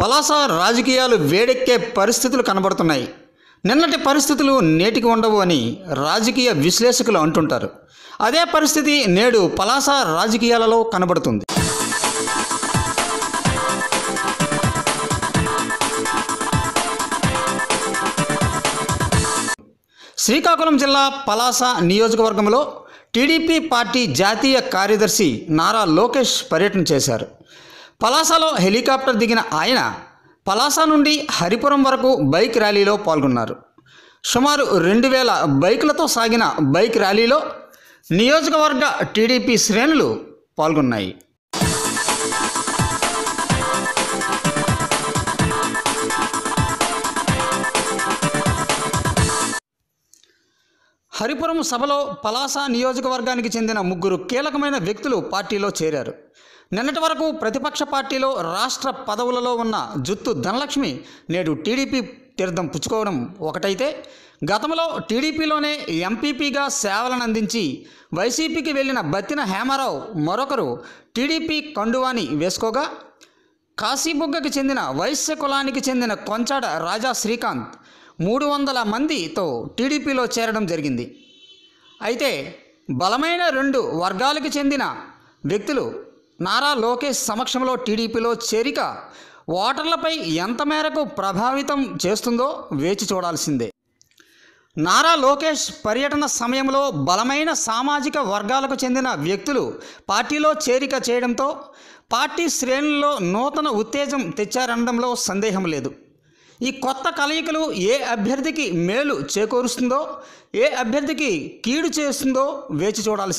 పలాస రాజకీయాలు వేడెక్కే పరిస్థితులు కనబడుతున్నాయి. నిన్నటి పరిస్థితులు నేటికి ఉండవు అని రాజకీయ విశ్లేషకులు అంటుంటారు. అదే పరిస్థితి నేడు పలాస రాజకీయాలలో కనబడుతుంది. శ్రీకాకుళం జిల్లా పలాస నియోజకవర్గంలో టీడీపీ పార్టీ జాతీయ కార్యదర్శి నారా లోకేష్ పర్యటన చేశారు. పలాసలో హెలికాప్టర్ దిగిన ఆయన పలాస నుండి హరిపురం వరకు బైక్ ర్యాలీలో పాల్గొన్నారు. సుమారు రెండు వేల బైకులతో సాగిన బైక్ ర్యాలీలో నియోజకవర్గ టీడీపీ శ్రేణులు పాల్గొన్నాయి. హరిపురం సభలో పలాస నియోజకవర్గానికి చెందిన ముగ్గురు కీలకమైన వ్యక్తులు పార్టీలో చేరారు. నిన్నటి వరకు ప్రతిపక్ష పార్టీలో రాష్ట్ర పదవులలో ఉన్న జుత్తు ధనలక్ష్మి నేడు టీడీపీ తీర్థం పుచ్చుకోవడం ఒకటైతే గతంలో టీడీపీలోనే ఎంపీపీగా సేవలను అందించి వైసీపీకి వెళ్ళిన బత్తిన హేమారావు మరొకరు టీడీపీ కండువాని వేసుకోగా కాశీబుగ్గకి చెందిన వైశ్య కులానికి చెందిన కొంచాడ రాజా శ్రీకాంత్ మూడు వందల మందితో టీడీపీలో చేరడం జరిగింది. అయితే బలమైన రెండు వర్గాలకు చెందిన వ్యక్తులు నారా లోకేష్ సమక్షంలో టీడీపీలో చేరిక ఓటర్లపై ఎంత మేరకు ప్రభావితం చేస్తుందో వేచి చూడాల్సిందే. నారా లోకేష్ పర్యటన సమయంలో బలమైన సామాజిక వర్గాలకు చెందిన వ్యక్తులు పార్టీలో చేరిక చేయడంతో పార్టీ శ్రేణుల్లో నూతన ఉత్తేజం తెచ్చారనడంలో సందేహం లేదు. ఈ కొత్త కలయికలు ఏ అభ్యర్థికి మేలు చేకూరుస్తుందో ఏ అభ్యర్థికి కీడు చేస్తుందో వేచి చూడాల్సింది.